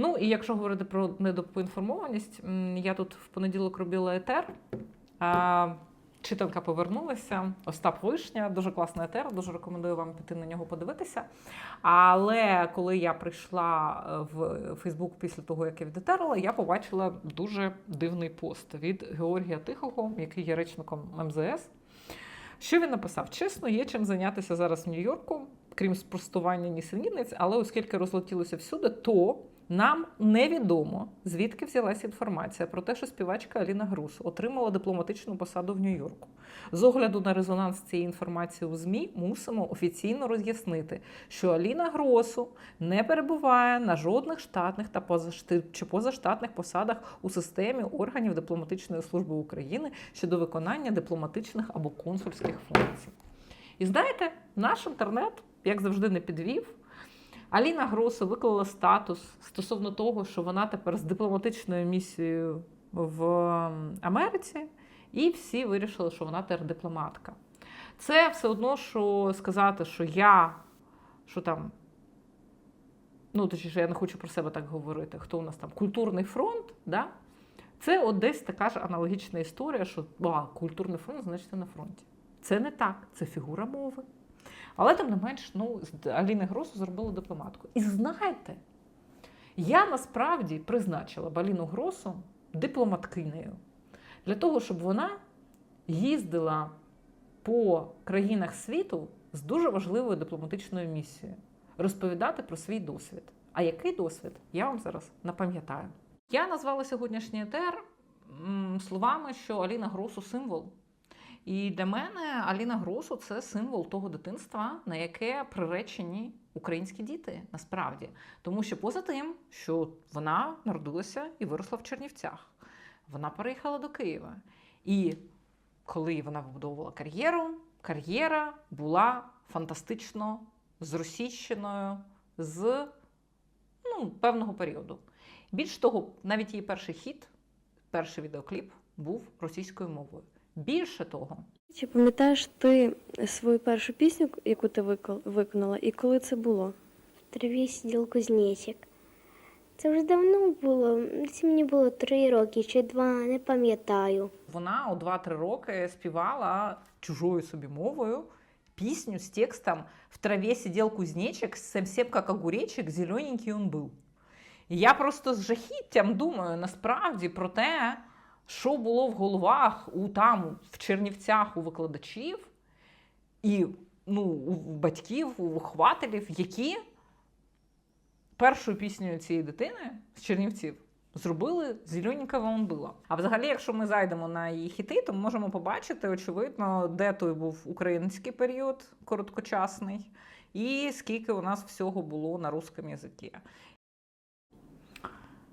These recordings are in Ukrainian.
Ну і якщо говорити про недопоінформованість, я тут в понеділок робила етер. Читанка повернулася, Остап Вишня, дуже класний етер, дуже рекомендую вам піти на нього подивитися. Але коли я прийшла е, в Фейсбук після того, як я відетерила, я побачила дуже дивний пост від Георгія Тихого, який є речником МЗС. Що він написав? Чесно, є чим зайнятися зараз в Нью-Йорку, крім спростування нісенітниць, але оскільки розлетілося всюди, то нам невідомо, звідки взялася інформація про те, що співачка Аліна Грус отримала дипломатичну посаду в Нью-Йорку. З огляду на резонанс цієї інформації у ЗМІ мусимо офіційно роз'яснити, що Аліна Гросу не перебуває на жодних штатних та чи позаштатних посадах у системі органів дипломатичної служби України щодо виконання дипломатичних або консульських функцій. І знаєте, наш інтернет, як завжди, не підвів. Аліна Гросу виклала статус стосовно того, що вона тепер з дипломатичною місією в Америці, і всі вирішили, що вона тепер дипломатка. Це все одно, що сказати, що я, що там, ну точніше, я не хочу про себе так говорити, хто у нас там культурний фронт, да? це от десь така ж аналогічна історія, що а, культурний фронт, значить, на фронті. Це не так, це фігура мови. Але тим не менш, ну, з Аліни Гросу зробили дипломатку. І знаєте, я насправді призначила б Аліну Гросу дипломаткинею для того, щоб вона їздила по країнах світу з дуже важливою дипломатичною місією, розповідати про свій досвід. А який досвід, я вам зараз напам'ятаю. Я назвала сьогоднішній етер словами, що Аліна Гросу символ. І для мене Аліна Гросу це символ того дитинства, на яке приречені українські діти насправді. Тому що поза тим, що вона народилася і виросла в Чернівцях, вона переїхала до Києва. І коли вона вибудовувала кар'єру, кар'єра була фантастично зросійщеною з ну, певного періоду. Більш того, навіть її перший хіт, перший відеокліп був російською мовою. Більше того, Чи пам'ятаєш ти свою першу пісню, яку ти виконала, і коли це було? В траві сидів кузнечик. Це вже давно було. Це мені було три роки чи два, не пам'ятаю. вона у 2-3 роки співала чужою собі мовою пісню з текстом «В траві сидів кузнечик, совсем как огуречик, зелененький он був». І я просто з жахіттям думаю насправді про те, що було в головах у там, в Чернівцях у викладачів і ну, у батьків, у вихователів, які першою піснею цієї дитини з Чернівців зробили зелененька вон була. А взагалі, якщо ми зайдемо на її хіти, то ми можемо побачити, очевидно, де той був український період короткочасний, і скільки у нас всього було на русском язикі.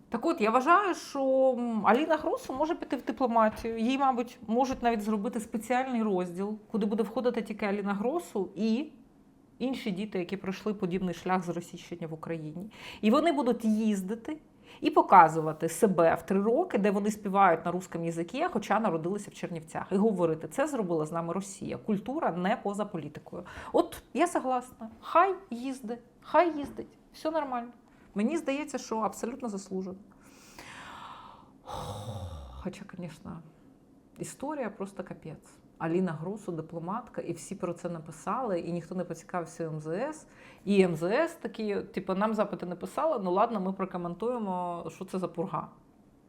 Так от, я вважаю, що Аліна Гросу може піти в дипломатію. Їй, мабуть, можуть навіть зробити спеціальний розділ, куди буде входити тільки Аліна Гросу і інші діти, які пройшли подібний шлях з російщення в Україні. І вони будуть їздити і показувати себе в три роки, де вони співають на русском язикі, хоча народилися в Чернівцях, і говорити, це зробила з нами Росія. Культура не поза політикою. От я согласна. Хай їздить, хай їздить, все нормально. Мені здається, що абсолютно заслужено. Хоча, звісно, історія просто капець. Аліна Гросу, дипломатка, і всі про це написали, і ніхто не поцікавився МЗС. І МЗС такі, типу, нам запити не писали, ну ладно, ми прокоментуємо, що це за пурга.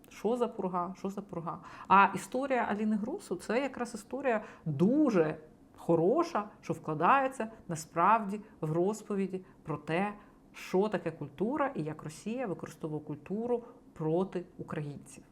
Що за пурга? Що за пурга? А історія Аліни Гросу це якраз історія дуже хороша, що вкладається насправді в розповіді про те, що таке культура і як Росія використовує культуру проти українців.